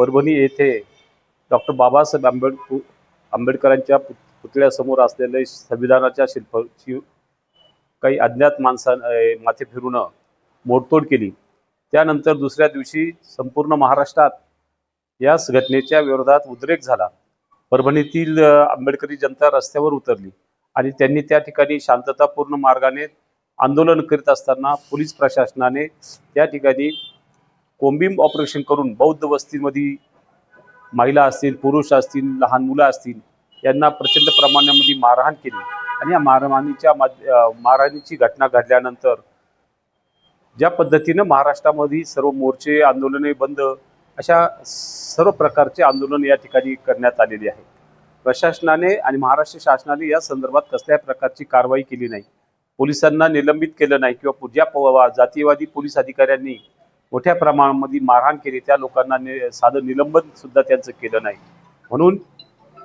परभणी येथे डॉक्टर बाबासाहेब आंबेड आंबेडकरांच्या पुत- पुतळ्यासमोर असलेले संविधानाच्या शिल्पाची काही अज्ञात माणसां माथे फिरून मोडतोड केली. त्यानंतर दुसऱ्या दिवशी संपूर्ण महाराष्ट्रात याच घटनेच्या विरोधात उद्रेक झाला. परभणीतील आंबेडकरी जनता रस्त्यावर उतरली आणि त्यांनी त्या ठिकाणी शांततापूर्ण मार्गाने आंदोलन करीत असताना पोलीस प्रशासनाने त्या ठिकाणी कोम्बिंग ऑपरेशन करून बौद्ध वस्तीमध्ये महिला असतील पुरुष असतील लहान मुलं असतील यांना प्रचंड प्रमाणामध्ये मारहाण केली. आणि या मारहाणीच्या मारहाणीची घटना घडल्यानंतर ज्या पद्धतीनं महाराष्ट्रामध्ये सर्व मोर्चे आंदोलने बंद अशा सर्व प्रकारचे आंदोलन या ठिकाणी करण्यात आलेले आहे. प्रशासनाने आणि महाराष्ट्र शासनाने या संदर्भात कसल्याही प्रकारची कारवाई केली नाही. पोलिसांना निलंबित केलं नाही किंवा ज्या जातीयवादी पोलीस अधिकाऱ्यांनी मोठ्या प्रमाणामध्ये मारहाण केली त्या लोकांना नि- साधं निलंबन सुद्धा त्यांचं केलं नाही. म्हणून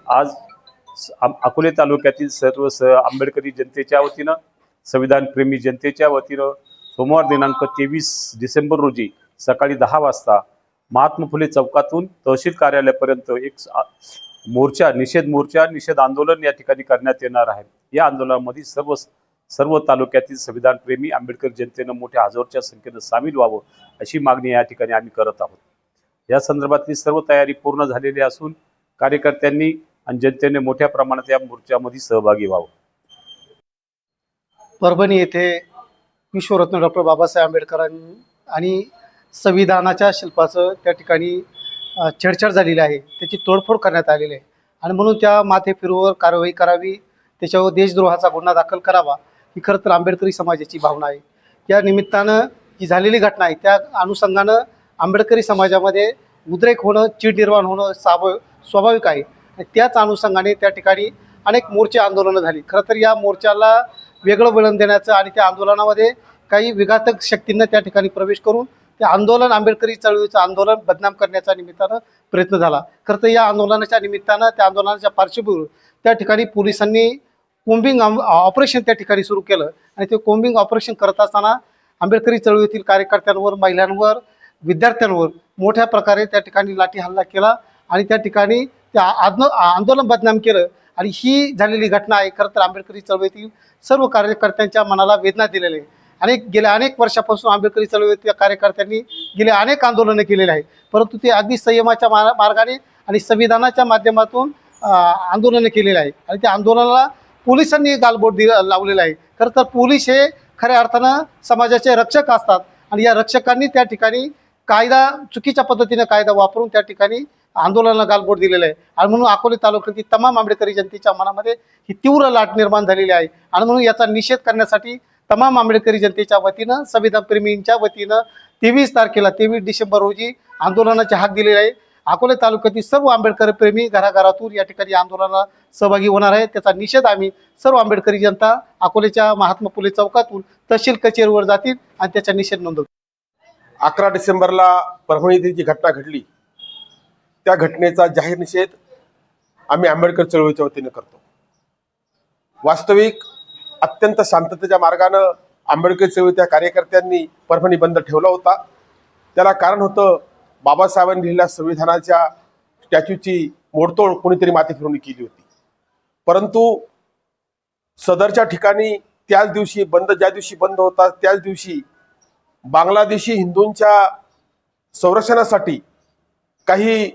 आज स- आम- अकोले तालुक्यातील सर्व स आंबेडकरी जनतेच्या वतीनं संविधानप्रेमी जनतेच्या वतीनं सोमवार दिनांक तेवीस डिसेंबर रोजी सकाळी दहा वाजता महात्मा फुले चौकातून तहसील कार्यालयापर्यंत एक मोर्चा निषेध मोर्चा निषेध आंदोलन या ठिकाणी करण्यात येणार आहे. या आंदोलनामध्ये सर्व सर्व तालुक्यातील संविधानप्रेमी आंबेडकर जनतेनं मोठ्या हजारच्या संख्येनं सामील व्हावं अशी मागणी या ठिकाणी आम्ही करत आहोत. या संदर्भातली सर्व तयारी पूर्ण झालेली असून कार्यकर्त्यांनी आणि जनतेने मोठ्या प्रमाणात या मोर्चामध्ये सहभागी व्हावं. परभणी येथे विश्वरत्न डॉक्टर बाबासाहेब आंबेडकरांनी आणि संविधानाच्या शिल्पाचं त्या ठिकाणी छेडछाड झालेली आहे. त्याची तोडफोड करण्यात आलेली आहे. आणि म्हणून त्या माथेफिरूवर कारवाई करावी त्याच्यावर देशद्रोहाचा गुन्हा दाखल करावा ही खरं तर आंबेडकरी समाजाची भावना आहे. या निमित्तानं जी झालेली घटना आहे त्या अनुषंगानं आंबेडकरी समाजामध्ये उद्रेक होणं चीड निर्माण होणं साभ स्वाभाविक आहे. आणि त्याच अनुषंगाने त्या ठिकाणी अनेक मोर्चे आंदोलनं झाली. खरं तर या मोर्चाला वेगळं वळण देण्याचं आणि त्या आंदोलनामध्ये काही विघातक शक्तींना त्या ठिकाणी प्रवेश करून ते आंदोलन आंबेडकरी चळवळीचं आंदोलन बदनाम करण्याच्या निमित्तानं प्रयत्न झाला. खरं तर या आंदोलनाच्या निमित्तानं त्या आंदोलनाच्या पार्श्वभूमीवर त्या ठिकाणी पोलिसांनी कोंबिंग ऑपरेशन त्या ठिकाणी सुरू केलं. आणि ते कोंबिंग ऑपरेशन करत असताना आंबेडकरी चळवळीतील कार्यकर्त्यांवर महिलांवर विद्यार्थ्यांवर मोठ्या प्रकारे त्या ठिकाणी लाठी हल्ला केला. आणि त्या ठिकाणी त्या आंदो आंदोलन बदनाम केलं. आणि ही झालेली घटना आहे. खरं तर आंबेडकरी चळवळीतील सर्व कार्यकर्त्यांच्या मनाला वेदना दिलेली आहे. अनेक गेल्या अनेक वर्षापासून आंबेडकरी चळवळीतील कार्यकर्त्यांनी गेले अनेक आंदोलनं केलेली आहेत. परंतु ते अगदी संयमाच्या मा मार्गाने आणि संविधानाच्या माध्यमातून आंदोलनं केलेली आहे आणि त्या आंदोलनाला पोलिसांनी गालबोट दि लावलेला आहे. खरं तर पोलीस हे खऱ्या अर्थानं समाजाचे रक्षक असतात. आणि या रक्षकांनी त्या ठिकाणी कायदा चुकीच्या पद्धतीनं कायदा वापरून त्या ठिकाणी आंदोलनाला गालबोट दिलेलं आहे. आणि म्हणून अकोले तालुक्यातील तमाम आंबेडकरी जनतेच्या मनामध्ये ही तीव्र लाट निर्माण झालेली आहे. आणि म्हणून याचा निषेध करण्यासाठी तमाम आंबेडकरी जनतेच्या वतीनं संविधानप्रेमींच्या वतीनं तेवीस तारखेला तेवीस डिसेंबर रोजी आंदोलनाचे हाक दिलेले आहे. अकोले तालुक्यातील सर्व आंबेडकर प्रेमी घराघरातून या ठिकाणी आंदोलनाला सहभागी होणार आहे त्याचा निषेध आम्ही सर्व आंबेडकरी जनता अकोलेच्या महात्मा फुले चौकातून तहसील कचेरीवर जातील आणि त्याचा निषेध नोंदवतील. अकरा डिसेंबरला परभणी जी घटना घडली त्या घटनेचा जाहीर निषेध आम्ही आंबेडकर चळवळीच्या वतीने करतो. वास्तविक अत्यंत शांततेच्या मार्गानं आंबेडकर चळवळीच्या कार्यकर्त्यांनी परभणी बंद ठेवला होता. त्याला कारण होतं बाबासाहेबांनी लिहिलेल्या संविधानाच्या स्टॅच्यूची मोडतोड कोणीतरी माती फिरवणी केली होती. परंतु सदरच्या ठिकाणी त्याच दिवशी बंद ज्या दिवशी बंद होता त्याच दिवशी बांगलादेशी हिंदूंच्या संरक्षणासाठी काही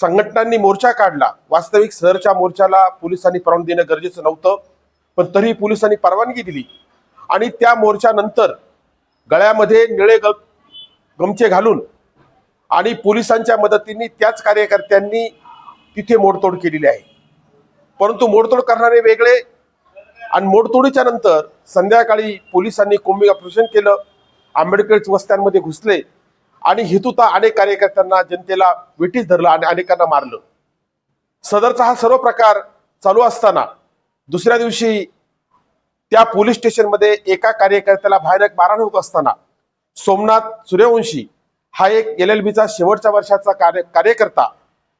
संघटनांनी मोर्चा काढला. वास्तविक सदरच्या मोर्चाला पोलिसांनी परवानगी देणं गरजेचं नव्हतं पण तरी पोलिसांनी परवानगी दिली. आणि त्या मोर्चानंतर गळ्यामध्ये निळे ग गमचे घालून आणि पोलिसांच्या मदतीने त्याच कार्यकर्त्यांनी तिथे मोडतोड केलेली आहे. परंतु मोडतोड करणारे वेगळे आणि मोडतोडीच्या नंतर संध्याकाळी पोलिसांनी कोंबी ऑपरेशन केलं आंबेडकर वस्त्यांमध्ये घुसले आणि हेतुता अनेक कार्यकर्त्यांना जनतेला वेटीस धरलं आणि अनेकांना मारलं. सदरचा हा सर्व प्रकार चालू असताना दुसऱ्या दिवशी त्या पोलीस स्टेशनमध्ये एका कार्यकर्त्याला भयानक मारहाण होत असताना सोमनाथ सूर्यवंशी हा एक एल एल बीचा शेवटच्या वर्षाचा कार्य कार्यकर्ता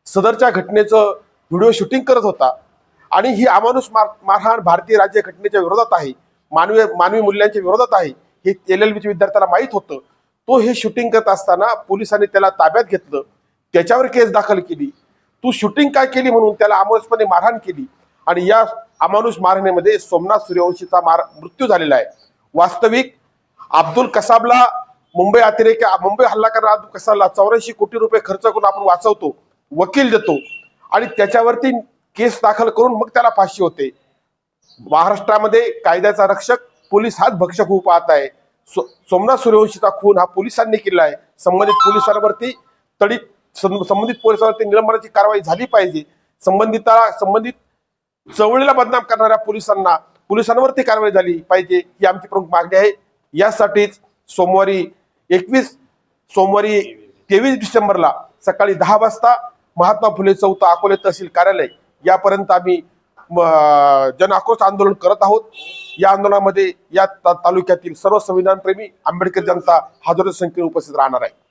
सदरच्या घटनेचं व्हिडिओ शूटिंग करत होता. आणि ही अमानुष मार मारहाण भारतीय राज्य घटनेच्या विरोधात आहे. मानवी मानवी मूल्यांच्या विरोधात आहे. हे एल एल बीच्या विद्यार्थ्याला माहीत होतं. तो हे शूटिंग करत असताना पोलिसांनी त्याला ताब्यात घेतलं. त्याच्यावर केस दाखल केली. तू शूटिंग काय केली म्हणून त्याला अमानुषपणे मारहाण केली. आणि या अमानुष मारहाणीमध्ये सोमनाथ सूर्यवंशीचा मार मृत्यू झालेला आहे. वास्तविक अब्दुल कसाबला मुंबई अतिरेक मुंबई हल्ला करणारा कसाला चौऱ्याऐंशी कोटी रुपये खर्च करून आपण वाचवतो वकील देतो आणि त्याच्यावरती केस दाखल करून मग त्याला फाशी होते. महाराष्ट्रामध्ये कायद्याचा रक्षक पोलीस हाच भक्षक होऊ पाहत आहे. सो- सोमनाथ सूर्यवंशीचा खून हा पोलिसांनी केला आहे. संबंधित पोलिसांवरती तडी संबंधित पोलिसांवरती निलंबनाची कारवाई झाली पाहिजे. संबंधिताला संबंधित चवळीला बदनाम करणाऱ्या पोलिसांना पोलिसांवरती कारवाई झाली पाहिजे ही आमची प्रमुख मागणी आहे. यासाठीच सोमवारी एकवीस सोमवारी तेवीस डिसेंबरला सकाळी दहा वाजता महात्मा फुले चौथ अकोले तहसील कार्यालय यापर्यंत आम्ही म, जन आक्रोश आंदोलन करत आहोत. या आंदोलनामध्ये या ता- तालुक्यातील सर्व संविधानप्रेमी आंबेडकर जनता हजारो संख्येने उपस्थित राहणार आहे.